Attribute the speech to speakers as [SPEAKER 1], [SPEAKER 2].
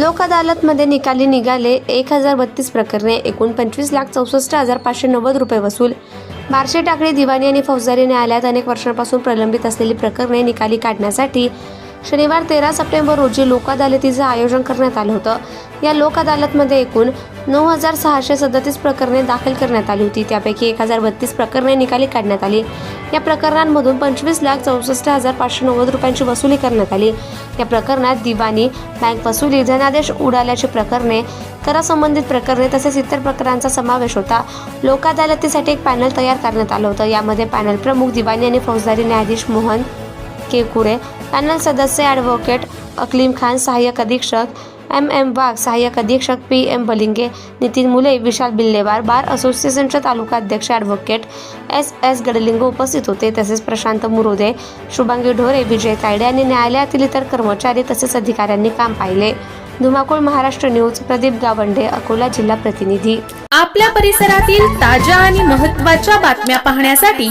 [SPEAKER 1] लोक अदालतमध्ये निकाली निघाले एक हजार बत्तीस प्रकरणे एकूण पंचवीस लाख चौसष्ट हजार पाचशे नव्वद रुपये वसूल. बारशे टाकळी दिवाणी आणि फौजदारी न्यायालयात अनेक वर्षांपासून प्रलंबित असलेली प्रकरणे निकाली काढण्यासाठी शनिवार तेरा सप्टेंबर रोजी लोक अदालतीचं आयोजन करण्यात आलं होतं. या लोक अदालतमध्ये एकूण नऊ हजार सहाशे सदतीस प्रकरणे दाखल करण्यात आली होती. त्यापैकी एक हजार बत्तीस प्रकरणे निकाली काढण्यात आली. या प्रकरणांमधून पंचवीस लाख चौसष्ट हजार पाचशे नव्वद रुपयांची वसुली करण्यात आली. या प्रकरणात दिवाणी बँक वसुली धनादेश उडाल्याची प्रकरणे करासंबंधित प्रकरणे तसेच इतर प्रकरणांचा समावेश होता. लोक अदालतीसाठी एक पॅनल तयार करण्यात आलं होतं. यामध्ये पॅनल प्रमुख दिवाणी आणि फौजदारी न्यायाधीश मोहन केकुरे पॅनल सदस्य ॲडव्होकेट अकलीम खान सहाय्यक अधीक्षक एम एम वाघ सहाय्यक अधीक्षक पी एम बलिंगे नितीन मुले विशाल बिल्लेवार बार असोसिएशनच्या तालुका अध्यक्ष ॲडव्होकेट एस एस गडलिंग उपस्थित होते. तसेच प्रशांत मुरोदे शुभांगी ढोरे विजय तायडे आणि न्यायालयातील इतर कर्मचारी तसेच अधिकाऱ्यांनी काम पाहिले. धुमाकूळ महाराष्ट्र न्यूज प्रदीप गावंडे अकोला जिल्हा प्रतिनिधी.
[SPEAKER 2] आपल्या परिसरातील ताज्या आणि महत्त्वाच्या बातम्या पाहण्यासाठी